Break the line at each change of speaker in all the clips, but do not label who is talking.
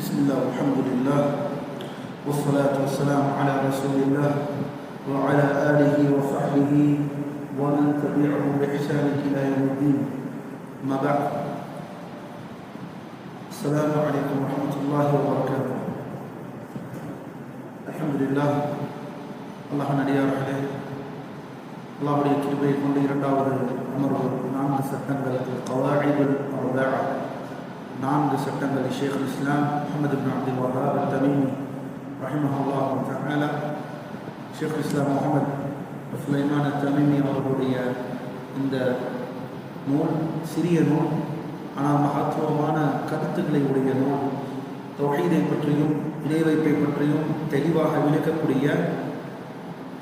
بسم الله والحمد لله والصلاة والسلام على رسول الله وعلى آله وصحبه ومن تبعه بإحسان إلى يوم الدين ما بعد السلام عليكم ورحمة الله وبركاته الحمد لله الله نديا رحله الله البيت لكم لي رداور أمره نعم سبحانه القواعد الأربعة நான்கு சட்டங்கள் ஷேக் இஸ்லாம் முகமது பின் அப்துல் வஹாப் தமீமி ரஹிமஹல்லா தஆலா ஷேக் இஸ்லாம் முகமது சுலைமான தமீமி அவர்களுடைய இந்த நூல் சிறிய நூல் ஆனால் மகத்துவமான கருத்துக்களை உடைய நூல். தொகைதை பற்றியும் இணைவைப்பை பற்றியும் தெளிவாக விளக்கக்கூடிய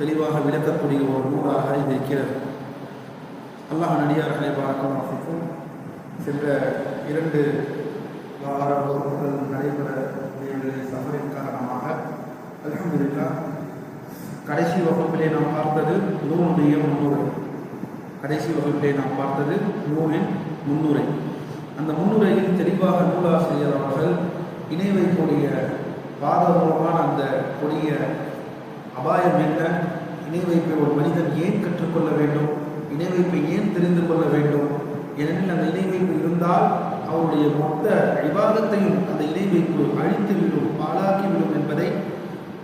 தெளிவாக விளக்கக்கூடிய ஒரு நூலாக இது இருக்கிறது. அல்லாஹ் நடிகார்களை பார்க்கும் சென்ற இரண்டு வார வகுப்புகள் நடைபெற சபரின் காரணமாக அலமதுல்லா கடைசி வகுப்பிலே நாம் பார்த்தது நூலுடைய முன்னுரை கடைசி வகுப்பிலே நாம் பார்த்தது நூலின் முன்னுரை அந்த முன்னுரையில் தெளிவாக நூலாசிரியர் அவர்கள் இணை வைக்கூடிய பாதகமான அந்த கொடிய அபாயம் என்ன? இணை வைப்பை ஒரு மனிதன் ஏன் கற்றுக்கொள்ள வேண்டும்? இணை வைப்பை ஏன் தெரிந்து கொள்ள வேண்டும்? ஏனெனில் அந்த இணை வைப்பு இருந்தால் அவருடைய மொத்த விவாதத்தையும் அந்த இணை வைப்பு அழித்துவிடும் பாழாக்கிவிடும் என்பதை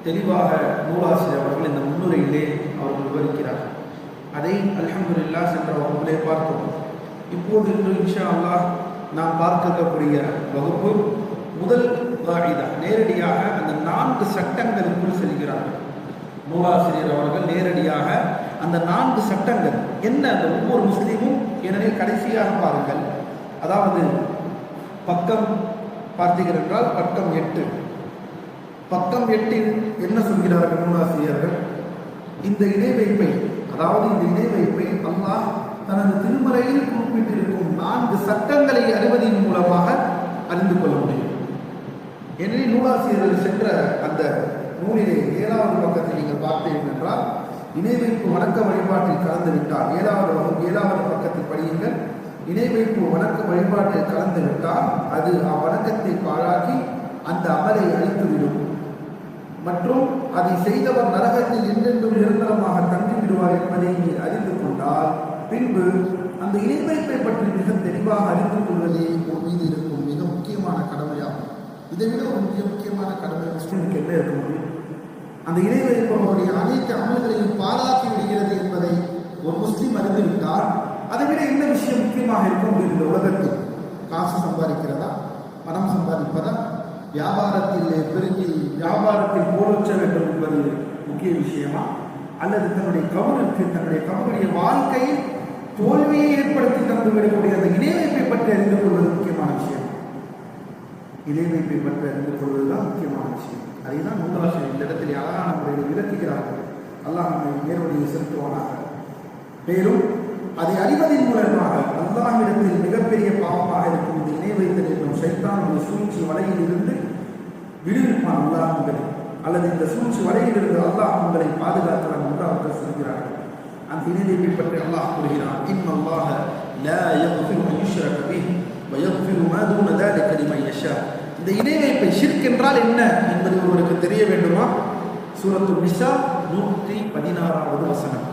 தெளிவாக நூலாசிரியர் அவர்கள் இந்த முன்னுரையிலே அவர்கள் விவரிக்கிறார். அதை அலமதுல்லா சென்ற வகுப்பிலே பார்த்தோம். இப்போது இன்று இன்ஷா அல்லாஹ் நாம் பார்க்கக்கூடிய வகுப்பு முதல் தான் நேரடியாக அந்த நான்கு சட்டங்களுக்குள் செல்கிறார்கள் நூலாசிரியர் அவர்கள் நேரடியாக அந்த நான்கு சட்டங்கள் என்ன அந்த ஒவ்வொரு முஸ்லீமும் ஏனெனில் கடைசியாக பாருங்கள். அதாவது பக்கம் பார்த்தீர்கள் என்றால் பக்கம் எட்டு. பக்கம் எட்டில் என்ன சொல்கிறார்கள் நூலாசிரியர்கள் இந்த இணைவைப்பை அதாவது இந்த இணைவைப்பை அல்லாஹ் தனது திருமறையில் குறிப்பிட்டிருக்கும் நான்கு சட்டங்களை அறிவதின் மூலமாக அறிந்து கொள்ள முடியும். எனவே நூலாசிரியர்கள் சென்ற அந்த நூலிலே ஏழாவது பக்கத்தில் நீங்கள் பார்த்தீர்கள் என்றால் இணைவைப்பு வணக்க வழிபாட்டில் கலந்துவிட்டால் ஏழாவது வகுப்பு ஏழாவது பக்கத்தில் படியுங்கள். இணை வைப்பு வணக்க வழிபாட்டில் கலந்துவிட்டால் அது அவ்வணக்கத்தை பாழாக்கி அந்த அமலை அழித்துவிடும். மற்றும் அதை செய்தவர் நரகத்தில் என்றென்றும் நிரந்தரமாக தங்கி விடுவார் என்பதை நீ அறிந்து கொண்டால் பின்பு அந்த இணை பற்றி மிக தெளிவாக அறிந்து கொள்வதே உன் மீது இருக்கும் மிக முக்கியமான கடமையாகும். இதை விட ஒரு மிக முக்கியமான கடமை முஸ்லிமுக்கு என்ன இருக்க முடியும்? அந்த இணைவைப்பவருடைய அனைத்து அமல்களையும் பாராட்டி விடுகிறது என்பதை ஒரு முஸ்லீம் அறிந்துவிட்டால் அதை விட என்ன விஷயம் முக்கியமாக இருக்கும் இந்த உலகத்தில் காசு சம்பாதிக்கிறதா பணம் சம்பாதிப்பதா வியாபாரத்தில் பெருகி வியாபாரத்தில் போலச்ச வேண்டும் என்பது முக்கிய விஷயமா? அல்லது தன்னுடைய கவனத்தில் தன்னுடைய கவனுடைய வாழ்க்கையில் தோல்வியை ஏற்படுத்தி தந்து விடக்கூடிய அந்த இணையமைப்பை பற்றி அறிந்து கொள்வது முக்கியமான விஷயம். இணையமைப்பை பற்றி அறிந்து கொள்வதுதான் முக்கியமான விஷயம். அதை தான் நூலாசிரியர் இந்த இடத்தில் அழகான முறையில் விளக்குகிறார்கள். அல்லாஹ் நம்மை நேர்வழியை செலுத்துவானாக. மேலும் அதை அறிவதன் மூலமாக அல்லாஹிடத்தில் மிகப்பெரிய பாவமாக இருக்கும் இந்த இணை வைத்தல் என்னும் சைத்தான் ஒரு சூழ்ச்சி வலையில் இருந்து விடுவிப்பான் அல்லாஹ் உங்களை அல்லது இந்த சூழ்ச்சி வலையில் இருந்து அல்லாஹ் உங்களை பாதுகாக்கலாம் என்று அவர்கள் சொல்கிறார்கள் அந்த இணைவை பற்றி அல்லாஹ் கூறுகிறான் இன் அல்லாஹ லா யக்ஃபிரு அன் யுஷ்ரக பிஹி வ யக்ஃபிரு மா தூன ذلك لمن يشاء இந்த இணைவைப்பை ஷிர்க் என்றால் என்ன என்பது ஒருவருக்கு தெரிய வேண்டுமா சூரத்து நிசா நூற்றி பதினாறாவது வசனம்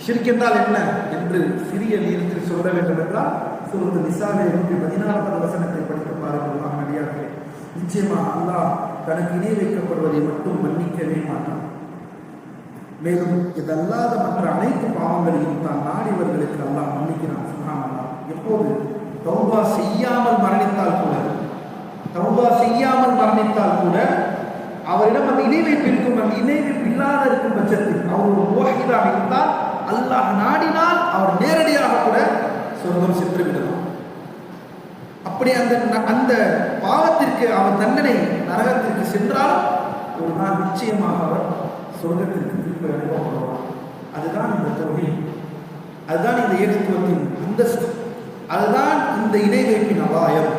ஷிர்க் என்றால் என்ன என்று சிறிய நீளத்தில் சொல்ல வேண்டும் என்றால் சூரத்து நிசாவை நூற்றி பதினாறாவது வசனத்தை படித்து பாருங்கள் அடியார்களே நிச்சயமாக அல்லாஹ் தனக்கு இணை வைக்கப்படுவதை மட்டும் மன்னிக்கவே மாட்டான். மேலும் இதல்லாத மற்ற அனைத்து பாவங்களையும் தான் நாடியவர்களுக்கு அல்லாஹ் மன்னிக்கிறான் சுகாமல்லா எப்போது? தௌபா செய்யாமல் மரணித்தால் கூட. தௌபா செய்யாமல் மரணித்தால் கூட அவரிடம் அந்த இணைவைப்பு இருக்கும் அந்த இணைவைப்பு இல்லாத இருக்கும் பட்சத்தில் அவர் ஒரு மோகிதாக இருந்தால் அல்லாஹ் நாடினால் அவர் நேரடியாக கூட சொர்க்கம் சென்று விடலாம் அப்படி அந்த அந்த பாவத்திற்கு அவர் தண்டனை நரகத்திற்கு சென்றால் ஒரு நாள் நிச்சயமாக அவர் சொர்க்கத்திற்கு திரும்ப அனுப்பப்படுவார். அதுதான் இந்த தொகை அதுதான் இந்த ஏகத்துவத்தின் அந்தஸ்து. அதுதான் இந்த இணைவைப்பின் அபாயம்.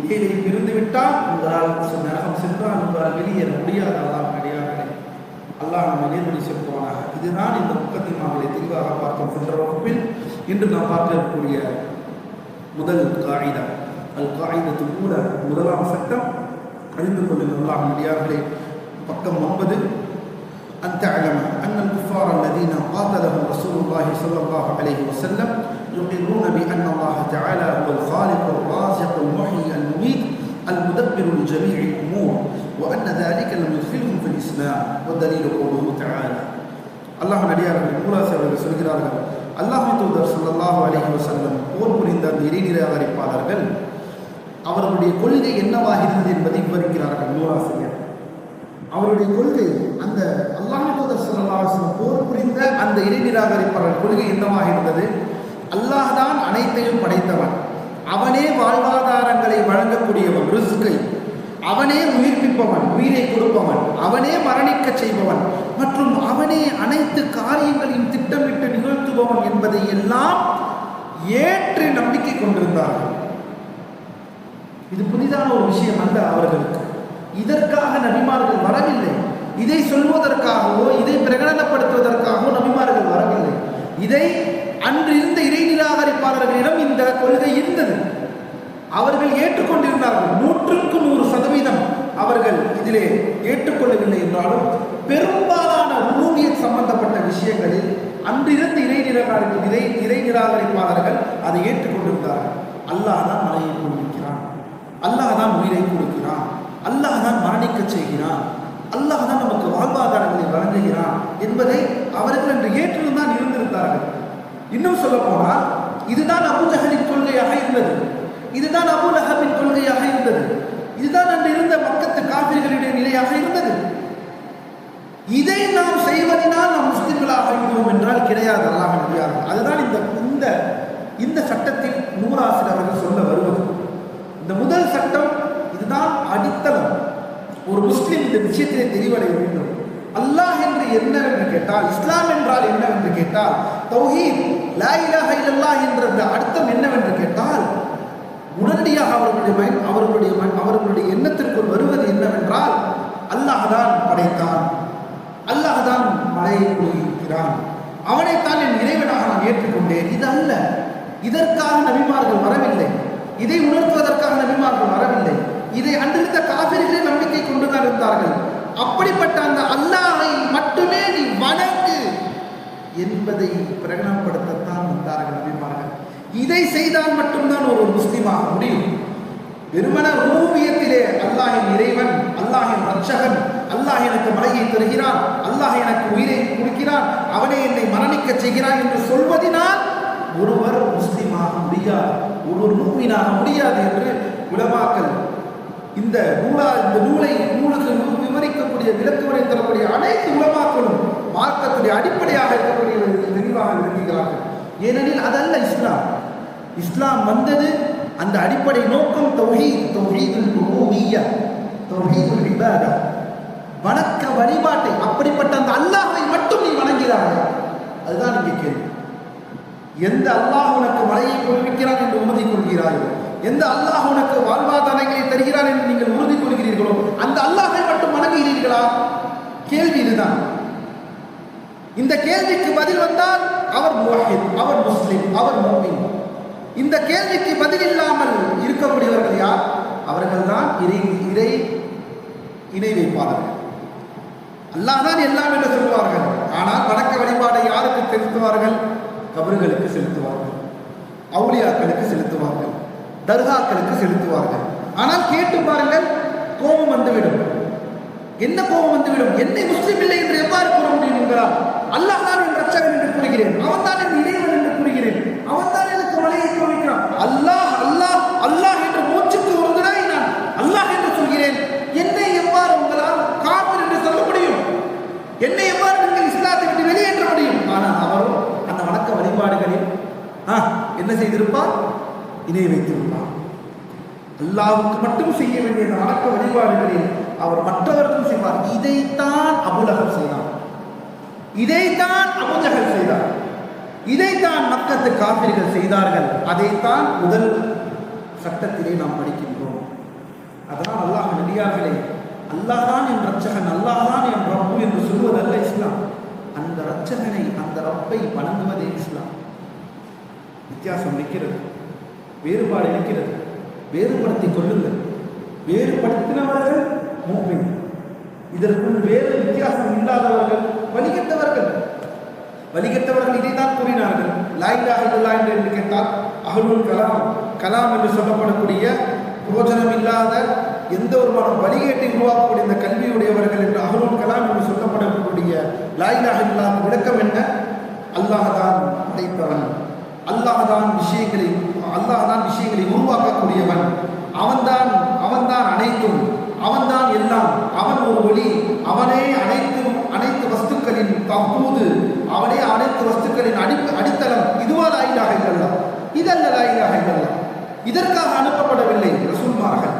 இடையிலே இருந்து விட்டால் உங்களால் நரகம் சென்றால் உங்களால் வெளியேற முடியாத அல்லாஹ் அடியார்களே அல்லாஹ் நம்ம நேர்வழி செலுத்துவானாக இதுதான் இந்த முக்கத்தின் மாவளை தெளிவாக பார்த்தோம் சென்ற வகுப்பில் இன்று நாம் பார்க்கக்கூடிய முதல் காயிதா அல் காயிதத்து கூட முதலாம் சட்டம் அறிந்து கொள்ளுங்கள் அல்லாஹ் நடிகார்களே பக்கம் ஒன்பது أن تعلم أن الكفار الذين قاتلهم رسول الله صلى الله عليه وسلم يقرون بأن الله تعالى هو الخالق الرازق المحيي المميت المدبر لجميع الأمور وأن ذلك لم يدخلهم في الإسلام والدليل قوله تعالى அல்லாஹ் நடிகார்கள் மூலாசி அவர்கள் சொல்கிறார்கள் அல்லாஹ் தூதர் ஸல்லல்லாஹு அலைஹி வஸல்லம் போர் புரிந்த அந்த இறைநிராகரிப்பாளர்கள் அவர்களுடைய கொள்கை என்னவாக இருந்தது என்பதை விவரிக்கிறார்கள் நூலாசிரியர் அவருடைய கொள்கை அந்த அல்லாஹ் தூதர் ஸல்லல்லாஹு அலைஹி வஸல்லம் போர் புரிந்த அந்த இறைநிராகரிப்பாளர் கொள்கை என்னவாக இருந்தது அல்லாஹ் தான் அனைத்தையும் படைத்தவன் அவனே வாழ்வாதாரங்களை வழங்கக்கூடியவன் ரிஸ்கை அவனே உயிர்ப்பிப்பவன் உயிரை கொடுப்பவன் அவனே மரணிக்க செய்பவன் மற்றும் அவனே அனைத்து காரியங்களையும் திட்டமிட்டு நிகழ்த்துபவன் என்பதை எல்லாம் ஏற்று நம்பிக்கை கொண்டிருந்தார்கள் இது புதிதான ஒரு விஷயம் அல்ல அவர்களுக்கு. இதற்காக நபிமார்கள் வரவில்லை. இதை சொல்வதற்காகவோ இதை பிரகடனப்படுத்துவதற்காகவோ நபிமார்கள் வரவில்லை. இதை அன்றிருந்த இறை நிராகரிப்பாளர்களிடம் இந்த கொள்கை இருந்தது. அவர்கள் ஏற்றுக்கொண்டிருந்தார்கள். நூற்றுக்கு நூறு சதவீதம் அவர்கள் இதிலே ஏற்றுக்கொள்ளவில்லை என்றாலும் பெரும்பாலான ஊழியர் சம்பந்தப்பட்ட விஷயங்களில் அன்றிருந்த இறை நிராகரிப்பு இறை இறை நிராகரிப்பாளர்கள் அதை ஏற்றுக்கொண்டிருந்தார்கள். அல்லாஹ் தான் மலையை கொடுக்கிறான் அல்லாஹ் தான் உயிரை கொடுக்கிறான். அல்லாஹ் தான் மரணிக்க செய்கிறான். அல்லாஹ் தான் நமக்கு வாழ்வாதாரங்களை வழங்குகிறான் என்பதை அவர்கள் என்று ஏற்றிருந்தான் இருந்திருந்தார்கள். இன்னும் சொல்ல போனால் இதுதான் அபுஜஹலின் கொள்கையாக இருந்தது. இதுதான் அபு லஹபின் கொள்கையாக இருந்தது. இதுதான் அன்று இருந்த மக்கத்து காவிரிகளுடைய நிலையாக இருந்தது. இதை நாம் செய்வதனால் நாம் முஸ்லிம்களாக இருந்தோம் என்றால் கிடையாது அல்லாஹ் நபியார்கள் அதுதான் இந்த இந்த இந்த சட்டத்தில் நூறாசிரியர் அவர்கள் சொல்ல வருவது. இந்த முதல் சட்டம் இதுதான் அடித்தளம். ஒரு முஸ்லிம் இந்த விஷயத்திலே தெளிவடைய வேண்டும். அல்லாஹ் என்று என்னவென்று கேட்டால் இஸ்லாம் என்றால் என்னவென்று கேட்டால் தௌஹீத் லா இலாஹ இல்லல்லாஹ் என்ற அர்த்தம் என்னவென்று கேட்டால் உடனடியாக அவர்களுடைய மயன் அவர்களுடைய மயன் அவர்களுடைய எண்ணத்திற்குள் வருவது என்னவென்றால் அல்லாஹ் படைத்தான். அல்லாஹ் தான் மழையை பொழிகிறான் அவனைத்தான் என் இறைவனாக நான் ஏற்றுக்கொண்டேன். இது அல்ல. இதற்காக நபிமார்கள் வரவில்லை. இதை உணர்த்துவதற்காக நபிமார்கள் வரவில்லை. இதை அன்றிருந்த காவிரிகளே நம்பிக்கை கொண்டுதான் இருந்தார்கள். அப்படிப்பட்ட அந்த அல்லாஹை மட்டுமே நீ வணங்கு என்பதை பிரகடனப்படுத்தத்தான் வந்தார்கள் நபிமார்கள். இதை செய்தால் மட்டும்தான் ஒரு முஸ்லீமாக முடியும். வெறுமன ரூபியத்திலே அல்லாஹின் இறைவன் அல்லாஹின் ரட்சகன் அல்லாஹ் எனக்கு மழையை தருகிறான் அல்லாஹ் எனக்கு உயிரை கொடுக்கிறான் அவனே என்னை மரணிக்க செய்கிறான் என்று சொல்வதினால் ஒருவர் முஸ்லீமாக முடியாது ஒருவர் மூமினாக முடியாது என்று உலமாக்கல் இந்த நூலா இந்த நூலை நூலுக்கு நூல் விவரிக்கக்கூடிய விளக்குவரை தரக்கூடிய அனைத்து உலமாக்களும் மார்க்கத்துடைய அடிப்படையாக இருக்கக்கூடிய தெளிவாக விளங்குகிறார்கள். ஏனெனில் அதல்ல இஸ்லாம். இஸ்லாம் வந்தது அந்த அடிப்படை நோக்கம் தௌஹீத் தௌஹீதுல் ருபூபிய்யா தௌஹீதுல் இபாதா. வணக்க வழிபாட்டை அப்படிப்பட்ட அந்த அல்லாஹை மட்டும் நீ வணங்கிறாய் அதுதான் இங்கே கேள்வி. எந்த அல்லாஹ் உனக்கு மழையை பொழிவிக்கிறான் என்று உறுதி கொள்கிறாயோ? எந்த அல்லாஹ் உனக்கு வாழ்வாதாரங்களை தருகிறான் என்று நீங்கள் உறுதி கொள்கிறீர்களோ? அந்த அல்லாஹை மட்டும் வணங்குகிறீர்களா? கேள்வி இதுதான். இந்த கேள்விக்கு பதில் வந்தால் அவர் முவஹித் அவர் முஸ்லிம் அவர் மோமின் இந்த கேள்விக்கு பதில் இல்லாமல் இருக்கக்கூடியவர்கள் யார்? அவர்கள் தான் இறை இறை இணை வைப்பார்கள் அல்லாஹ் தான் எல்லாம் என்று சொல்வார்கள். ஆனால் வணக்க வழிபாடை யாருக்கு செலுத்துவார்கள்? கபர்களுக்கு செலுத்துவார்கள். அவுளியாக்களுக்கு செலுத்துவார்கள். தர்காக்களுக்கு செலுத்துவார்கள். ஆனால் கேட்டு பாருங்கள் கோபம் வந்துவிடும். என்ன கோபம் வந்துவிடும்? என்னை முஸ்லீம் இல்லை என்று எவ்வாறு கூற முடியும் என்கிறார்? அல்லாஹ் தான் என் ரச்சகன் என்று கூறுகிறேன். அவன் தான் என் இணை என்று கூறுகிறேன் அவன் தான் எனக்கு மலையை கோவிக்கிறான் அல்லாஹ் அல்லாஹ் அல்லாஹ் என்று மூச்சுக்கு ஒரு தடவை நான் அல்லாஹ் என்று சொல்கிறேன் என்னை எவ்வாறு உங்களால் காப்பர் என்று சொல்ல முடியும் என்னை எவ்வாறு நீங்கள் இஸ்லாத்தை விட்டு வெளியேற்ற முடியும் ஆனால் அவரோ அந்த வணக்க வழிபாடுகளில் ஆ, என்ன செய்திருப்பார்? இணை வைத்திருப்பார். அல்லாவுக்கு மட்டும் செய்ய வேண்டிய நடக்க வணக்க வழிபாடுகளில் அவர் மற்றவர்களும் செய்வார். இதைத்தான் அபுலகம் செய்தார். இதைத்தான் அபுஜகல் செய்தார். இதைத்தான் மக்கத்து காபிர்கள் செய்தார்கள். அதைத்தான் முதல் சட்டத்திலே நாம் படிக்கின்றோம். அதனால் அல்லாஹ் நடிகார்களே அல்லாதான் என் ரச்சகன் அல்லாதான் என் ரப்பு என்று சொல்வதல்ல இஸ்லாம். அந்த ரட்சகனை அந்த ரப்பை வணங்குவதே இஸ்லாம். வித்தியாசம் நிற்கிறது வேறுபாடு இருக்கிறது. வேறுபடுத்தி கொள்ளுங்கள். வேறுபடுத்தினவர்கள் மூமின். இதற்குள் வேறு வித்தியாசம் இல்லாதவர்கள் வழிகட்டவர்கள் வழிகட்டவர்கள் இதைத்தான் கூறினார்கள். லாயிலா இல்லா என்று என்று கேட்டால் அகலுல் கலாம் கலாம் என்று சொல்லப்படக்கூடிய புரோஜனம் இல்லாத எந்த ஒரு வழிகேட்டை உருவாக்கக்கூடிய இந்த கல்வியுடையவர்கள் என்று அகலுல் கலாம் என்று சொல்லப்படக்கூடிய லாயிலா இல்லா விளக்கம் என்ன? அல்லாஹ் தான் படைத்தவன். அல்லாஹ் தான் விஷயங்களை அல்லாஹ் தான் விஷயங்களை உருவாக்கக்கூடியவன். அவன்தான் அவன்தான் அனைத்தும். அவன்தான் எல்லாம். அவன் ஒரு ஒளி. அவனே அனைத்து அனைத்து வஸ்துக்களின் தப்பூது அவனே அனைத்து வஸ்துக்களின் அடி அடித்தளம். இதுவா லாயிலாக இல்லல்லாம் இதல்ல லாயிலாக இல்லல்லாம் இதற்காக அனுப்பப்படவில்லை ரசூல்மார்கள்.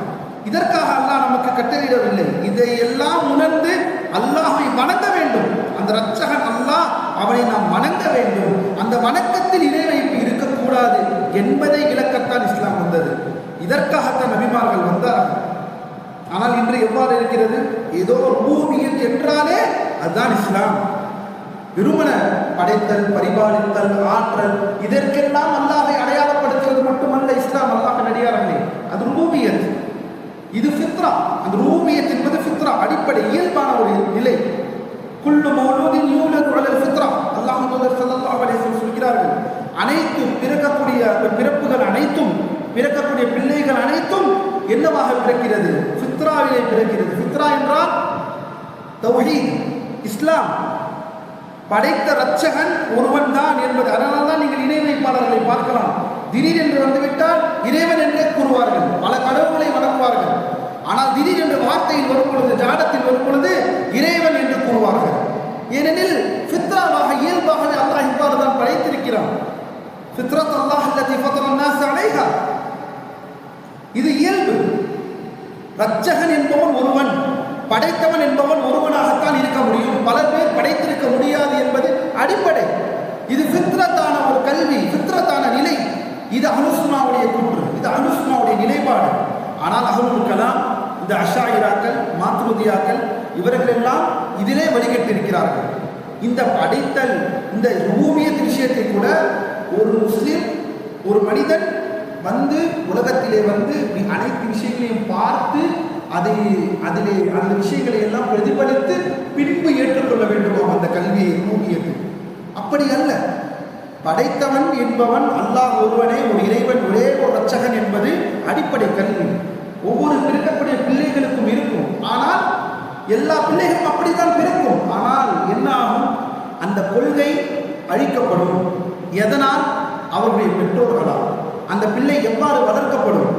இதற்காக அல்லாஹ் நமக்கு கட்டளையிடவில்லை. இதையெல்லாம் உணர்ந்து அல்லாஹை வணங்க வேண்டும். அந்த ரட்சகன் அல்லாஹ் அவனை நாம் வணங்க வேண்டும். அந்த வணக்கத்தில் இணை வைப்பு கூடாது என்பதை இலக்கத்தான் இஸ்லாம் வந்தது. இதற்காகத்தான் நபிமார்கள் வந்தார் ஆனால் இன்று எவ்வாறு இருக்கிறது? ஏதோ ஒரு பூமியில் என்றாலே அதுதான் இஸ்லாம். விருமன படைத்தல் பரிபாலித்தல் ஆற்றல் இதற்கெல்லாம் அல்லாஹை அடையாளப்படுத்துவது மட்டுமல்ல இஸ்லாம். அல்லாஹ் நடிகார்களே அது ரூபியத். இது ஃபித்ரா. அந்த ரூபியத் என்பது ஃபித்ரா. அடிப்படை இயல்பான ஒரு நிலை. குள்ளு மௌலூதின் யூலது அலல் ஃபித்ரா. அல்லாஹ் முதல் ஸல்லல்லாஹு அலைஹி வஸல்லம் சொல்கிறார்கள் அனைத்து பிறக்கக்கூடிய பிறப்புகள் அனைத்தும் பிறக்கக்கூடிய பிள்ளைகள் அனைத்தும் என்னவாக பிறக்கிறது? ஃபித்ராவிலே பிறக்கிறது. ஃபித்ரா என்றால் தௌஹீத் இஸ்லாம். படைத்த ரட்சகன் ஒருவன் தான் என்பது. அதனால தான் நீங்கள் இணை வைப்பாளர்களை பார்க்கலாம். திடீரென்று வந்துவிட்டால் இறைவன் என்றே கூறுவார்கள். பல கடவுள்களை வணங்குவார்கள். ஆனால் திடீரென்று வார்த்தையில் வரும் பொழுது ஜாடத்தில் வரும் பொழுது இறைவன் என்று கூறுவார்கள். ஏனெனில் ஃபித்ராவாக இயல்பாகவே அல்லாஹ் இவ்வாறு தான் படைத்திருக்கிறான் ஃபித்ரத் அல்லாஹ் அல்லதி ஃபத்ரன் நாஸ் அலைஹா. இது இயல்பு. ரச்சகன் என்பவன் ஒருவன் படைத்தவன் என்பவன் ஒருவனாகத்தான் இருக்க முடியும். பல பேர் படைத்திருக்க முடியாது என்பது அடிப்படை. இது ஃபித்ரத்தான ஒரு கல்வி ஃபித்ரத்தான நிலை. இது அனுசுமாவுடைய கூற்று இது அனுசுமாவுடைய நிலைப்பாடு. ஆனால் அகமுல் கலாம் இந்த அஷாயிராக்கள் மாத்ருதியாக்கள் இவர்களெல்லாம் இதிலே வழிகட்டிருக்கிறார்கள். இந்த படைத்தல் இந்த ரூமியத்தின் விஷயத்தை கூட ஒரு முஸ்லீம் ஒரு மனிதன் வந்து உலகத்திலே வந்து அனைத்து விஷயங்களையும் பார்த்து அதை அதிலே அந்த விஷயங்களை எல்லாம் பிரதிபலித்து பின்பு ஏற்றுக்கொள்ள வேண்டும் அந்த கல்வியை மூடியது அப்படி அல்ல. படைத்தவன் என்பவன் அல்லாஹ் ஒருவனே ஒரு இறைவன் ஒரே ஒரு ரச்சகன் என்பது அடிப்படை கல்வி. ஒவ்வொரு பிறக்கக்கூடிய பிள்ளைகளுக்கும் இருக்கும். ஆனால் எல்லா பிள்ளைகளும் அப்படித்தான் பிறக்கும் ஆனால் என்ன ஆகும் அந்த கொள்கை அழிக்கப்படும். எதனால்? அவருடைய பெற்றோர்களால். அந்த பிள்ளை எவ்வாறு வளர்க்கப்படும்?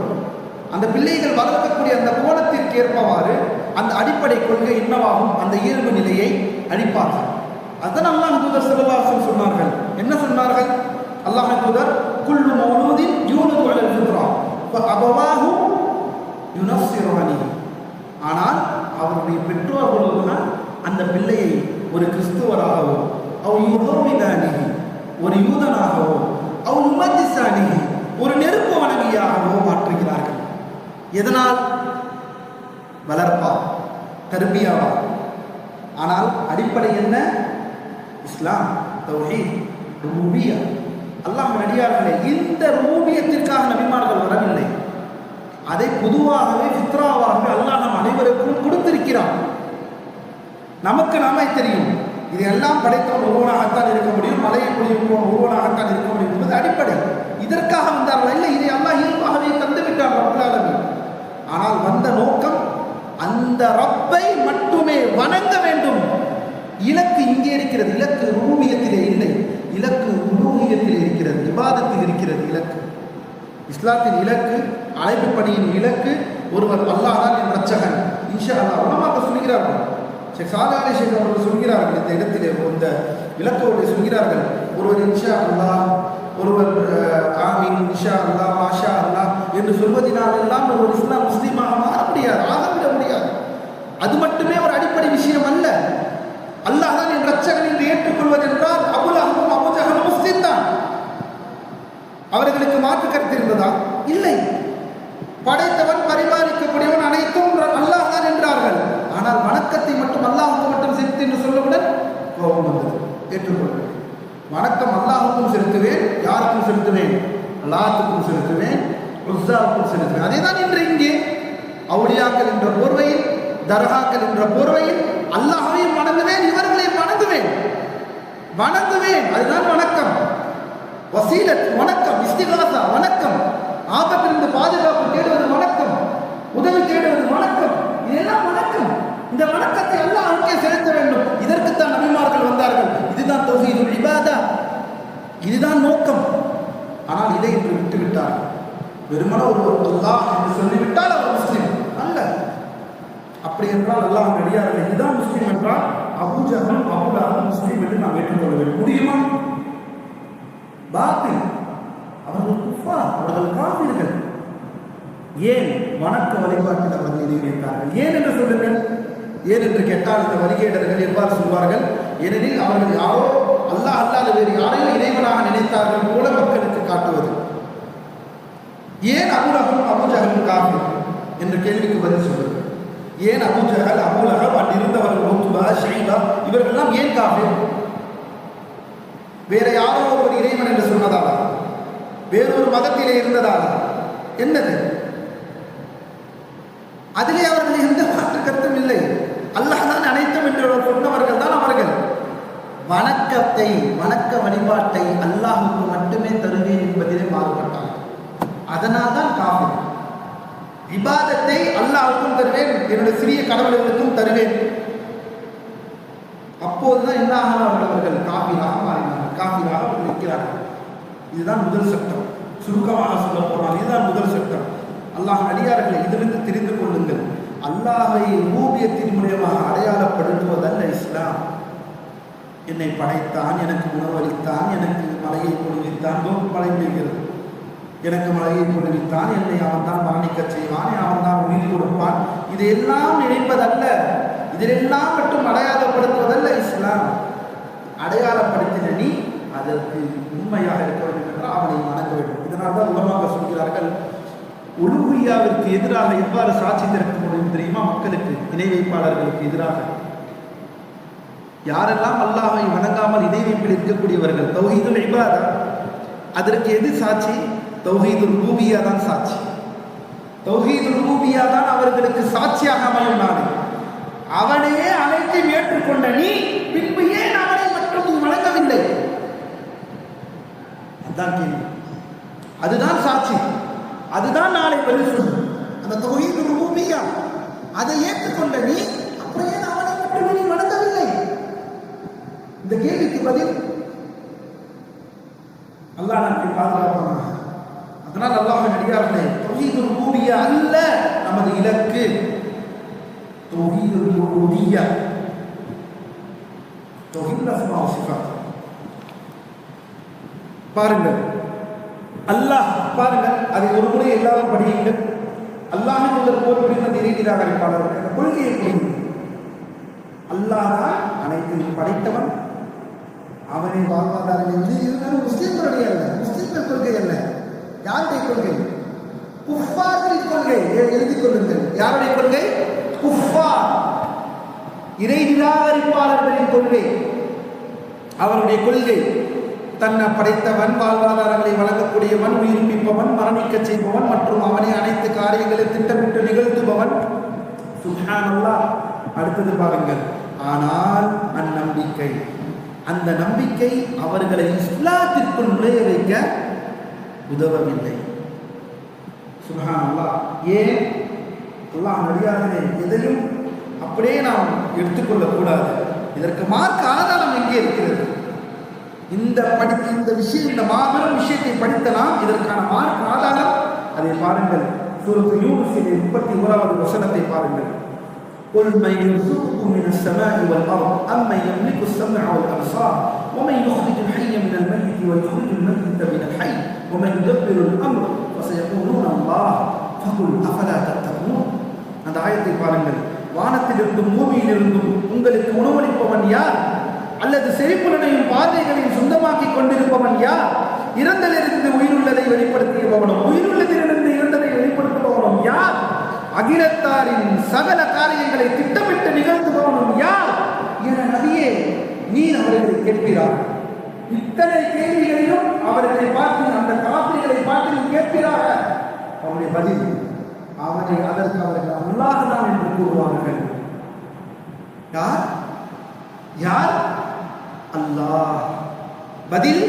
அந்த பிள்ளைகள் வளர்க்கக்கூடிய அந்த கோணத்திற்கு ஏற்பவாறு அந்த அடிப்படை கொள்கை என்னவாகும்? அந்த இயல்பு நிலையை அழிப்பார்கள். அதனால் அல்லாஹ் தூதர் சிவபாசன் சொன்னார்கள். என்ன சொன்னார்கள்? அல்லாஹ் தூதர் குள்ளு மௌலூதின் யூனது அலல் ஃபித்ரா அபவாஹு ஆனால் அவருடைய பெற்றோர்களுடன் அந்த பிள்ளையை ஒரு கிறிஸ்துவராகவும் அவர் யுகோவிதானிகி ஒரு யூதனாகவோ அவன் உமதிசானிகி ஒரு நெருப்பு வணங்கியாகவோ மாற்றுகிறார்கள். எதனால்? வளர்ப்பா தர்பியாவா? ஆனால் அடிப்படை என்ன? இஸ்லாம் ரூபியா. அல்லாஹ் நடிகார்களே இந்த ரூபியத்திற்காக நபிமார்கள் வரவில்லை. அதை பொதுவாகவே ஃபித்ராவாகவே அல்லாஹ் நம் அனைவருக்கும் கொடுத்திருக்கிறான். நமக்கு நாமே தெரியும். இதையெல்லாம் படைத்தவன் ஒருவனாகத்தான் இருக்க முடியும் மலையை பொழியும் ஒருவனாகத்தான் இருக்க முடியும் என்பது அடிப்படை இதற்காக வந்தார்கள். இல்லை இதை அல்லாஹ் இயல்பாகவே தந்து விட்டார் ரப்புலாலமி ஆனால் வந்த நோக்கம் அந்த ரப்பை மட்டுமே வணங்க வேண்டும். இலக்கு இங்கே இருக்கிறது. இலக்கு ரூபியத்திலே இல்லை. இலக்கு உலூகியத்திலே இருக்கிறது. விவாதத்தில் இருக்கிறது இலக்கு. இஸ்லாத்தின் இலக்கு அழைப்பு பணியின் இலக்கு ஒருவர் அல்லாஹ் என் ரச்சகன் இன்ஷா அல்லா உலமாக சொல்கிறார்கள் ஷேக் சாதாரி ஷேக் அவர்கள் சொல்கிறார்கள் இந்த இடத்திலே இந்த விளக்கோடு சொல்கிறார்கள். ஒருவர் இன்ஷா அல்லா ஒருவர் ஆமீன் இன்ஷா அல்லா மாஷா அல்லா என்று சொல்வதினாலெல்லாம் ஒரு இஸ்லாம் முஸ்லீமாக மாற முடியாது ஆகவிட முடியாது. அது மட்டுமே ஒரு அடிப்படை விஷயம் அல்ல. அல்லாஹ் தான் என் ரச்சகன் என்று ஏற்றுக்கொள்வதென்றால் அபுல் அஹமும் அபுஜகனும் முஸ்லீம் தான். அவர்களுக்கு மாற்று கருத்து இருந்ததா? இல்லை. படைத்தவன் பரிமாறிக்கக்கூடியவன் அனைத்தும் அல்லாஹ் தான் என்றார்கள். ஆனால் வணக்கத்தை மட்டும் அல்லாஹுக்கு மட்டும் செலுத்து என்று சொல்லவுடன் கோபம் வந்தது. ஏற்றுக்கொள்வேன் வணக்கம் அல்லாஹுக்கும் செலுத்துவேன் யாருக்கும் செலுத்துவேன்? அல்லாத்துக்கும் செலுத்துவேன் உஸ்ஸாவுக்கும் செலுத்துவேன். அதே தான் இன்று இங்கே அவுளியாக்கள் என்ற போர்வையில் தர்காக்கள் என்ற போர்வையில் அல்லாஹையும் வணங்குவேன் இவர்களையும் வணங்குவேன். வணங்குவேன். அதுதான் வணக்கம். வசீலத் வணக்கம். இஸ்திகாசா வணக்கம். ஆபத்திலிருந்து பாதுகாப்பு தேடுவது வணக்கம். உதவி தேடுவது வணக்கம். இந்த வணக்கத்தை எல்லாம் அங்கே செலுத்த வேண்டும். இதற்குத்தான் நபிமார்கள் வந்தார்கள். இதுதான் தொகுதி இபாதா. இதுதான் நோக்கம். ஆனால் இதை இன்று விட்டுவிட்டார். வெறுமன ஒரு அல்லாஹ் என்று சொல்லிவிட்டால் அவர் முஸ்லீம். அல்ல. அப்படி என்றால் அல்லாஹ் நடிகார்கள் இதுதான் முஸ்லீம் என்றால் அபூஜகம் அபுலாகம் முஸ்லீம் என்று நாம் ஏற்றுக்கொள்ள வேண்டும் முடியுமா? பாத்தில் அவர்கள் குஃபா அவர்கள் காவிர்கள் ஏன் வணக்க வழிபாட்டில் அவர்கள் இணைத்தார்கள் ஏன் என்று சொல்லுங்கள். ஏனென்று என்று கேட்டால் இந்த வழிகேடர்கள் எவ்வாறு சொல்வார்கள்? ஏனெனில் அவர்கள் யாரோ அல்லாஹ் அல்லாத வேறு யாரையும் இறைவனாக நினைத்தார்கள் போல மக்களுக்கு காட்டுவது. ஏன் அபுலகம் அபுஜகம் காரணம் என்ற கேள்விக்கு பதில் சொல்வது? ஏன் அபுஜகல் அபுலகம் அங்கிருந்தவர்கள் ஒத்துபா ஷைபா இவர்கள்லாம் ஏன் காஃபி வேற யாரோ ஒரு இறைவன் என்று சொன்னதாலா? வேறொரு மதத்திலே இருந்ததாலா? என்னது? அதிலே அவர்கள் எந்த மாற்று கருத்தும் இல்லை. அல்லாஹ் அனைத்தும் என்று சொன்னவர்கள் தான் அவர்கள். வணக்கத்தை வணக்க வழிபாட்டை அல்லாஹுக்கு மட்டுமே தருவேன் என்பதிலே மாறுபட்டார். அதனால் தான் காஃபி விவாதத்தை அல்லாஹுக்கும் தருவேன் என்னுடைய சிறிய கடவுள்களுக்கும் தருவேன். அப்போதுதான் என்ன ஆகலாம் அவர்கள்? காஃபிராக மாறினார்கள். காஃபிராக நிற்கிறார்கள். இதுதான் முதல் சட்டம். சுருக்கமாக சொல்ல போனால் இதுதான் முதல் சட்டம். அல்லாஹ் அடியார்களை இதிலிருந்து தெரிந்து கொள்ளுங்கள். அல்லாஹை ரூபியத்தின் மூலியமாக அடையாளப்படுத்துவதல்ல இஸ்லாம். என்னை படைத்தான் எனக்கு உணவளித்தான் எனக்கு மலையை பொழுவித்தான் மழை பெய்கிறது. எனக்கு மழையை பொழுவித்தான் என்னை அவன் தான் மரணிக்க செய்வான் அவன் தான் உயிர் கொடுப்பான். இதையெல்லாம் நினைப்பதல்ல. இதிலெல்லாம் மட்டும் அடையாளப்படுத்துவதல்ல இஸ்லாம். அடையாளப்படுத்தின நீ அதற்கு உண்மையாக இருக்க வேண்டும் என்றால் அவனை வணங்க வேண்டும். இதனால் தான் உலமாக சொல்கிறார்கள் உலுகுரியாவிற்கு எதிராக எவ்வாறு சாட்சி திறக்க முடியும் தெரியுமா மக்களுக்கு இணை வைப்பாளர்களுக்கு எதிராக? யாரெல்லாம் அல்லாஹை வணங்காமல் இணை வைப்பில் இருக்கக்கூடியவர்கள்? தௌஹீதுல் இபாதா. அதற்கு எது சாட்சி? தௌஹீதுல் ரூபியா தான் சாட்சி. தௌஹீதுல் ரூபியா தான் அவர்களுக்கு சாட்சியாக அமையும் நாடு. அவனையே அனைத்தையும் ஏற்றுக்கொண்ட நீ பின்பு ஏன் அவனை மட்டும் நீ வணங்கவில்லை? அதான் கேள்வி. அதுதான் சாட்சி. அதுதான் நாளை பதில் சொல்லும் அந்த தொகையில் பூமியா அதை ஏற்றுக்கொண்ட நீ அப்படியே அவனை மட்டும் நீ வணங்கவில்லை. இந்த கேள்விக்கு பதில் அல்லாஹ் நமக்கு பாதுகாப்பான அதனால் அல்லாஹ் நடிகார்களே தொகையில் பூமியா அல்ல நமது இலக்கு. தொகையில் ரூபியா. தொகையில் அஸ்மா சிஃபாத் பாருங்கள். அல்லாஹ் பாருங்கள் அதை ஒரு முறை எல்லாரும் படியுங்கள். அல்லாஹின் உள்ள போர் புரிந்த இறை நிராகரிப்பாளர்கள் அந்த கொள்கையை புரியும் அல்லாஹா அனைத்தையும் படைத்தவன். அவனை வாழ்வாதாரம் என்று இருந்தாலும் முஸ்லீம்களுடைய அல்ல. முஸ்லீம்கள் கொள்கை அல்ல. யாருடைய கொள்கை? குஃபாரின் கொள்கை. எழுதிக் கொள்ளுங்கள். யாருடைய கொள்கை? குஃபார். இறை நிராகரிப்பாளர்களின் கொள்கை. அவருடைய கொள்கை. தன்னை படைத்தவன் வாழ்வாதாரங்களை வழங்கக்கூடியவன் உயிர்ப்பிப்பவன் மரணிக்கச் செய்பவன் மற்றும் அவனை அனைத்து காரியங்களை திட்டமிட்டு நிகழ்த்துபவன். சுஹானல்லா அடுத்தது பாருங்கள். ஆனால் அந்நம்பிக்கை. அந்த நம்பிக்கை அவர்களை இஸ்லாத்திற்குள் நுழைய வைக்க உதவவில்லை. சுப்ஹானல்லாஹ் ஏன்? அல்லாஹ் நடிகார்களே எதையும் அப்படியே நாம் எடுத்துக்கொள்ளக்கூடாது. இதற்கு மார்க் ஆதாரம் எங்கே இருக்கிறது? இந்த படி இந்த விஷயம் இந்த மாபெரும் விஷயத்தை படித்த நாம் இதற்கான மார்க்க ஆதாரம் அதை பாருங்கள் சூரத்து யூனுஸிலே முப்பத்தி ஓராவது வசனத்தை பாருங்கள் قل من يرزقكم من السماء والأرض أمن يملك السمع والأبصار ومن يخرج الحي من الميت ويخرج الميت من الحي ومن يدبر الأمر فسيقولون الله فقل أفلا تتقون அந்த ஆயத்தை பாருங்கள் வானத்திலிருந்தும் பூமியிலிருந்தும் உங்களுக்கு உணவளிப்பவன் யார் அல்லது செழிப்புலனையும் பார்வைகளையும் சொந்தமாக்கி கொண்டிருப்பவன் யார்? இறந்தலிருந்து உயிருள்ளதை வெளிப்படுத்தியபவனும் உயிருள்ளதிலிருந்து இறந்ததை வெளிப்படுத்துபவனும் யார்? அகிலத்தாரின் சகல காரியங்களை திட்டமிட்டு நிகழ்த்துபவனும் யார்? என நபியே நீ அவர்களை கேட்கிறார். இத்தனை கேள்விகளிலும் அவர்களை பார்த்து அந்த காப்பிரிகளை பார்த்து நீ
அவருடைய பதில் அவனை அதற்கு அவர்கள் அல்லாஹ் என்று கூறுவார்கள். யார்? யார்? அல்லாஹ். பதில்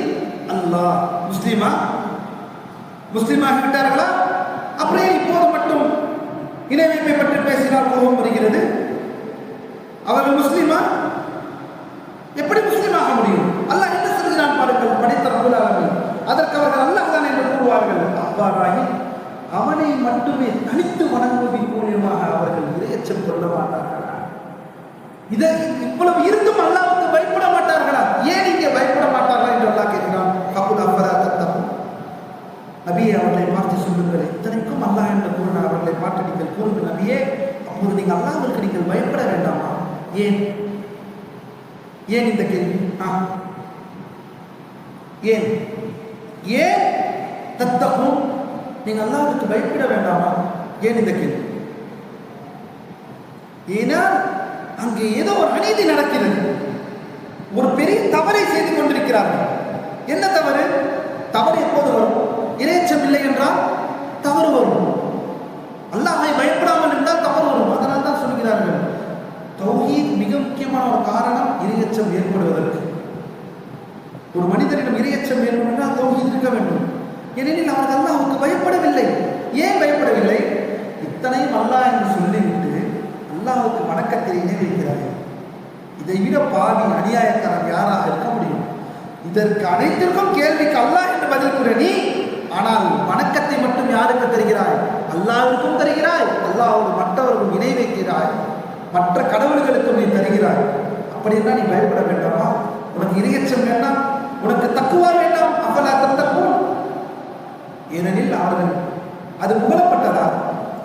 அல்லாஹ். முஸ்லீமா? முஸ்லீமாக விட்டார்களா? அப்படியே இப்போது மட்டும் இணை பற்றி பேசினால் கோபம் வருகிறது. அவர்கள் முஸ்லீமா? எப்படி முஸ்லீமாக முடியும்? அல்லாஹ் என்ன சொல்கிறான் பாருங்கள் படைத்த ரபுல் அதற்கு அவர்கள் அல்லாஹ் தான் என்று கூறுவார்கள். அவ்வாறாகி அவனை மட்டுமே தனித்து வணங்குவதன் மூலியமாக அவர்கள் இரையச்சம் கொள்ள மாட்டார்கள்? இதை இவ்வளவு இருந்தும் அல்லாஹ் பயப்பட மாட்டார்களா ஏன் இங்கே பயப்பட மாட்டார்களா என்று அல்லாஹ் கேட்கிறான் கபுல் அஃபரா தத்தம் நபியே அவர்களை பார்த்து சொல்லுங்கள் இத்தனைக்கும் அல்லாஹ் என்று கூறின அவர்களை பார்த்து நீங்கள் கூறுங்கள் நபியே அப்போது நீங்கள் அல்லாஹ்விற்கு நீங்கள் பயப்பட வேண்டாமா ஏன் ஏன் இந்த கேள்வி ஆ ஏன் ஏன் தத்தகும் நீங்க அல்லாஹ்வுக்கு பயப்பட வேண்டாமா? ஏன் இந்த கேள்வி? ஏன்னா அங்கே ஏதோ ஒரு அநீதி நடக்கிறது. ஒரு பெரிய தவறை செய்து கொண்டிருக்கிறார்கள். என்ன தவறு? தவறு எப்போது வரும்? இறைச்சம் இல்லை என்றால் தவறு வரும். அல்லாஹை பயப்படாமல் இருந்தால் தவறு வரும். அதனால் தான் சொல்கிறார்கள் தௌஹீத் மிக முக்கியமான ஒரு காரணம் இரையச்சம் ஏற்படுவதற்கு. ஒரு மனிதனிடம் இரையச்சம் வேண்டும் என்றால் தௌஹீத் இருக்க வேண்டும். ஏனெனில் அவர்கள் அல்லாஹுக்கு பயப்படவில்லை. ஏன் பயப்படவில்லை? இத்தனையும் அல்லா என்று சொல்லிவிட்டு அல்லாவுக்கு வணக்கத்தை இணை இதை விட பாவி அநியாயக்காரன் யாராக இருக்க முடியும்? இதற்கு அனைத்திற்கும் கேள்விக்கு அல்லாஹ் என்று பதில் கூற நீ ஆனால் வணக்கத்தை மட்டும் யாருக்கு தருகிறாய்? அல்லாஹ்வுக்கும் தருகிறாய் அல்லாவோடு மற்றவர்கள் இணை வைக்கிறாய் மற்ற கடவுள்களுக்கும் நீ தருகிறாய். அப்படின்னா நீ பயப்பட வேண்டாமா? உனக்கு இரையச்சம் வேண்டாம் உனக்கு தக்குவா வேண்டாம். அப்பலா தத்தக்கும் ஏனெனில் அவர்கள் அது புகழப்பட்டதா?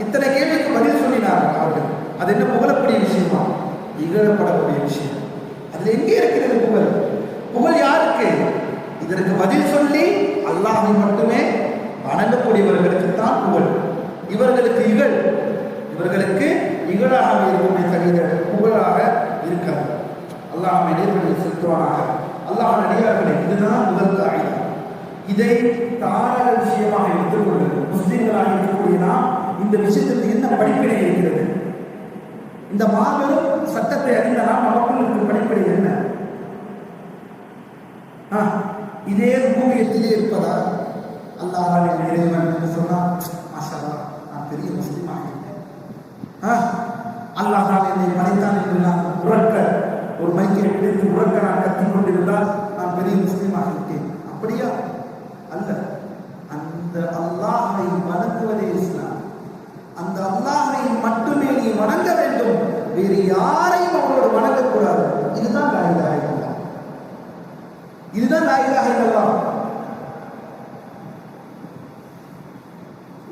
இத்தனை கேள்விக்கு பதில் சொல்லினார்கள் அவர்கள். அது என்ன புகழக்கூடிய விஷயமா? இகழப்படக்கூடிய விஷயம். அதுல எங்கே இருக்கிறது புகழ்? புகழ் யாருக்கு? இதற்கு பதில் சொல்லி அல்லாஹை மட்டுமே வணங்கக்கூடியவர்களுக்கு தான் புகழ். இவர்களுக்கு இகழ். இவர்களுக்கு இகழாக இருக்குமே தவிர புகழாக இருக்காது அல்லாஹ் நேர்வழியில் செலுத்துவானாக அல்லாஹ் அடியார்களே இதுதான் முதல் காரியம். இதை தாராள விஷயமாக எடுத்துக்கொள்வது முஸ்லிம்களாக இருக்கக்கூடிய நாம் இந்த விஷயத்திற்கு என்ன படிப்பினை இருக்கிறது? இந்த மாபெரும் சட்டத்தை அறிந்த நாம் நமக்குள் இருக்கிற படிப்படை என்ன? இதே பூமியத்திலே இருப்பதா அல்லாஹ் இறைவன் என்று சொன்னால் மாஷா நான் பெரிய முஸ்லீமாக இருந்தேன் ஆ, அல்லாஹ் என்னை படைத்தான் என்று நான் உறக்க ஒரு மைக்கை பிடித்து உறக்க நான் கத்திக் கொண்டிருந்தால் நான் பெரிய முஸ்லீமாக இருக்கேன். அப்படியா அல்ல அந்த அல்லாஹை நடத்துவது இஸ்லாம். அந்த அல்லாஹை மட்டுமே நீ வணங்க வேண்டும். வேறு யாரையும் அவங்களோட வணங்கக்கூடாது. இதுதான் லாயிலாக இதுதான் லாயிலாக இல்லல்லா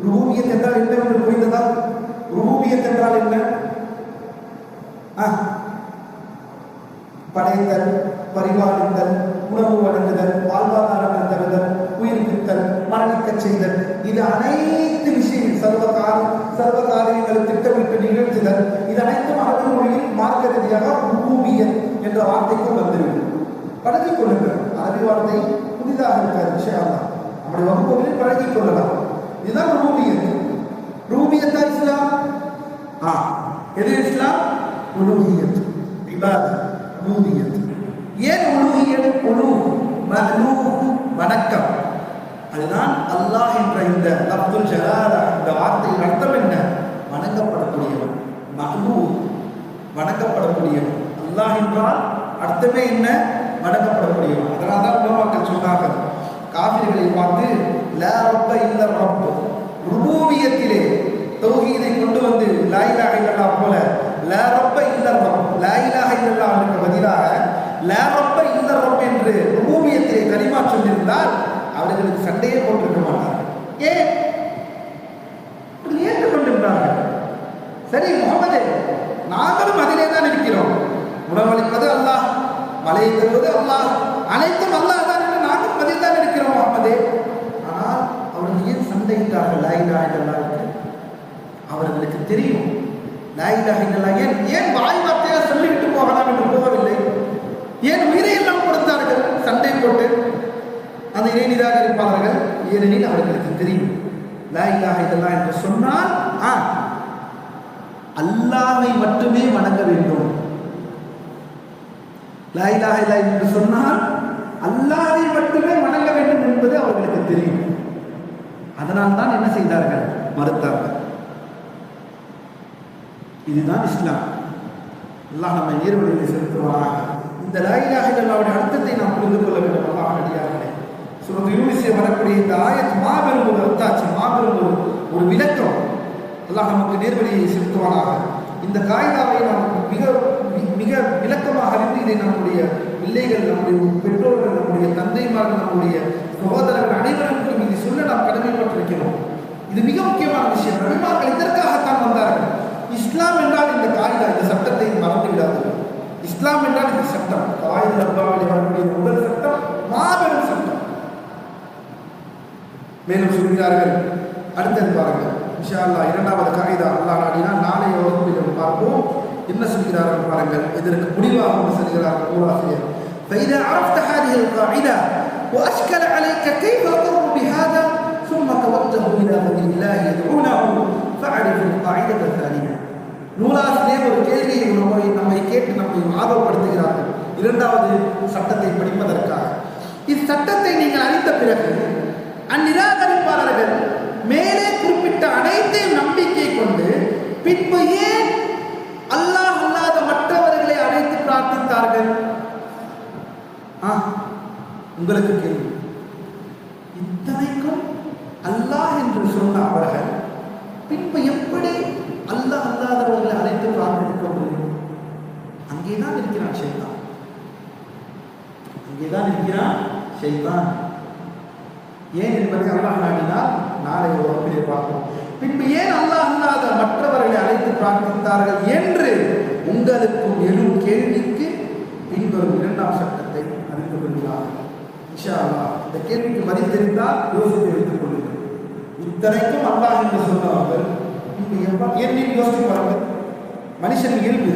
ரூபியத் என்றால் என்ன என்று புரிந்ததா ரூபியத் என்றால் என்ன? படைத்தல் பரிபாலித்தல் உணவு வழங்குதல் வாழ்வாதாரம் தருதல் உயிர்ப்பித்தல் மரணிக்கச் செய்தல் இது அனைத்து விஷயம் சர்வகால சர்வ காரியங்களை திட்டமிட்டு நிகழ்த்துதல் இது அனைத்தும் அரபு மொழியில் மார்க்க ரீதியாக ரூபியத் என்ற வார்த்தைக்கு வந்துவிடும் பழகிக் கொள்ளுங்கள். அரபி வார்த்தை புதிதாக இருக்காது விஷயம் நம்முடைய வகுப்புகளில் பழகிக் கொள்ளலாம். இதுதான் ரூபியத் ரூபியத்தா இஸ்லாம்? ஆ. எது இஸ்லாம்? உலூஹியத். இபாதத். உலூஹியத். ஏன் உலூஹியத்? உலூ மஹ்லூ வணக்கம். அதுதான் அல்லாஹ் என்ற இந்த அப்துல் ஜலாலா இந்த வார்த்தையின் அர்த்தம் என்ன? வணங்கப்படக்கூடியவன். மஹூ வணங்கப்படக்கூடியவன். அல்லாஹ் என்றால் அர்த்தமே என்ன? வணங்கப்படக்கூடியவன். அதனால தான் உலமாக்கள் சொன்னார்கள் காவிரிகளை பார்த்து லே ரப்ப இல்ல ரப் ருபூபியத்திலே தௌஹீதை கொண்டு வந்து லாயிலாக இலாஹ போல லே ரப்ப இல்ல ரப் லா இலாஹ இல்லல்லாஹ்வுக்கு பதிலாக லே ரப்ப இல்ல ரப் என்று ருபூபியத்திலே கனிமா சொல்லியிருந்தால் அவர்களுக்கு சண்டையே போட்டிருக்க மாட்டார்கள். ஏன் ஏற்றுக்கொண்டிருந்தார்கள். சரி முகமது நாங்களும் அதிலே தான் இருக்கிறோம். உணவளிப்பது அல்லாஹ் மலையை தருவது அல்லாஹ் அனைத்தும் அல்லாஹ் தான் என்று நாங்களும் பதில் தான் இருக்கிறோம் முகமது ஆனால் அவர்கள் ஏன் சண்டையிட்டார்கள் லாயிலாக அவர்களுக்கு தெரியும். லாயிலாக ஏன் ஏன் வாய் வார்த்தையாக சொல்லிவிட்டு போகலாம் என்று போகவில்லை ஏன் உயிரை எல்லாம் கொடுத்தார்கள் சண்டை போட்டு அந்த இணை நிராகரிப்பாளர்கள் ஏனெனில் அவர்களுக்கு தெரியும். லா இலாஹ இல்லல்லாஹ் என்று சொன்னால் ஆ அல்லாஹ்வை மட்டுமே வணங்க வேண்டும். லா இலாஹ இல்லல்லாஹ் என்று சொன்னால் அல்லாவை மட்டுமே வணங்க வேண்டும் என்பது அவர்களுக்கு தெரியும். அதனால் தான் என்ன செய்தார்கள்? மறுத்தார்கள். இதுதான் இஸ்லாம். அல்லாஹ் நம்ம நேர்வழியில் செலுத்துவாராக இந்த லாயிலாக இலாஹ அர்த்தத்தை நாம் புரிந்து கொள்ள வேண்டும். அல்லாஹ் அடியார்களே. சுரத்து யூனிசிய வரக்கூடிய இந்த ஆயத் மாபெரும் ஒரு அத்தாட்சி மாபெரும் ஒரு ஒரு விளக்கம். அல்லாஹ் நமக்கு நேர்வழியை செலுத்துவானாக. இந்த காய்தாவை நாம் மிக மிக விளக்கமாக அறிந்து இதை நம்முடைய பிள்ளைகள் நம்முடைய பெற்றோர்கள் நம்முடைய தந்தைமார்கள் நம்முடைய சகோதரர்கள் அனைவருக்கும் இதை சொல்ல நாம் கடமைப்பட்டிருக்கிறோம். இது மிக முக்கியமான விஷயம். ரவிமார்கள் இதற்காகத்தான் வந்தார்கள்? இஸ்லாம் என்றால் இந்த காய்தா இந்த சட்டத்தை மறந்து விடாதீர்கள் இஸ்லாம் என்றால் இந்த சட்டம். காயில் அப்பாவில் வரக்கூடிய முதல் சட்டம் மாபெரும் சட்டம். மேலும் சொல்கிறார்கள் அடுத்தது பாருங்கள் இன்ஷா அல்லாஹ் இரண்டாவது காகிதா அல்லாஹ் நாடினா நாளைய வகுப்பிலும் பார்ப்போம் என்ன சொல்கிறார்கள் பாருங்கள் இதற்கு முடிவாக ஒன்று சொல்கிறார்கள் நூலாசிரியர் فإذا عرفت هذه القاعدة وأشكل عليك كيف تضر بهذا ثم توجه إلى ذكر الله يدعونه فاعرف القاعدة الثانية நூலாசிரியர் ஒரு கேள்வியை நம்மை நம்மை கேட்டு நம்மை ஆர்வப்படுத்துகிறார்கள் இரண்டாவது சட்டத்தை படிப்பதற்காக இச்சட்டத்தை நீங்கள் அறிந்த பிறகு அந்நிராகரிப்பாளர்கள் மேலே குறிப்பிட்ட அனைத்தையும் நம்பிக்கை கொண்டு பின்பு ஏன் அல்லாஹ் அல்லாத மற்றவர்களை அழைத்து பிரார்த்தித்தார்கள்? உங்களுக்கு கேள்வி. இத்தனைக்கும் அல்லாஹ் என்று சொன்ன அவர்கள் பின்பு எப்படி அல்லாஹ் அல்லாதவர்களை அழைத்து பிரார்த்திக்க முடியும் அங்கேதான் இருக்கிறான் ஷைத்தான். அங்கேதான் இருக்கிறான் ஷைத்தான். ஏன் என்பதை அல்லாஹ் நாடினால் நாளை வகுப்பிலே பார்ப்போம். பின்பு ஏன் அல்லாஹ் அல்லாத மற்றவர்களை அழைத்து பிரார்த்தித்தார்கள் என்று உங்களுக்கும் எழும் கேள்விக்கு பின்வரும் இரண்டாம் சட்டத்தை அறிந்து கொள்கிறார்கள் இன்ஷா அல்லாஹ் இந்த கேள்விக்கு பதில் தெரிந்தால் யோசித்து எடுத்துக் கொள்ளுங்கள். இத்தனைக்கும் அல்லாஹ் என்று சொன்னவர்கள் இங்கு எவ்வளவு ஏன் யோசித்து பாருங்கள். மனுஷன் இயல்பு.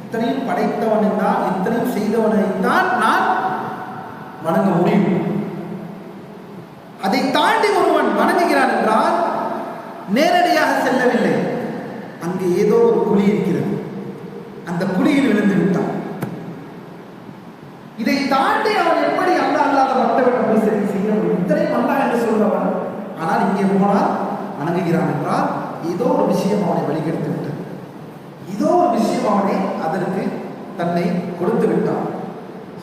இத்தனையும் படைத்தவனை தான் இத்தனையும் செய்தவனை தான் நான் வணங்க முடியும். அதை தாண்டி ஒருவன் வணங்குகிறான் என்றால் நேரடியாக செல்லவில்லை. அங்கு ஏதோ ஒரு குழி இருக்கிறது. அந்த குழியில் விழுந்து விட்டான். இதை தாண்டி அவன் எப்படி அல்லா அல்லாத மற்றவர்கள் போய் சரி செய்ய இத்தனை இத்தனையும் அல்லா என்று சொல்றவன். ஆனால் இங்கே போனால் வணங்குகிறான் என்றால் ஏதோ ஒரு விஷயம் அவனை வழிகெடுத்து விட்டது. ஏதோ ஒரு விஷயம் அவனை அதற்கு தன்னை கொடுத்து விட்டான்.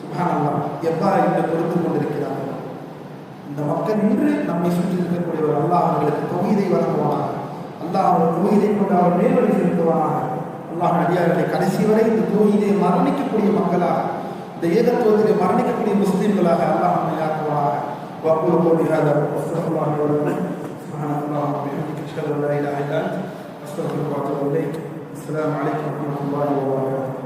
சுபான் எவ்வாறு இன்று கொடுத்து கொண்டிருக்கிறான்? இந்த மக்கள் இன்று நம்மை சுற்றி இருக்கக்கூடியவர் அல்லாஹ் அவர்களுக்கு தொகுதியை வழங்குவானாக அல்லாஹ் அவர் தொகுதியை கொண்டு அவர் நேர்வழி செலுத்துவானாக அல்லாஹ் அடியார்களை கடைசி வரை இந்த தொகுதியை மரணிக்கக்கூடிய மக்களாக இந்த ஏகத்துவத்திலே மரணிக்கக்கூடிய முஸ்லிம்களாக அல்லாஹ் நம்மை ஆக்குவானாக وأقول قولي هذا وأستغفر الله لي ولكم سبحانك اللهم وبحمدك أشهد أن لا إله إلا أنت أستغفرك وأتوب إليك السلام عليكم ورحمة الله وبركاته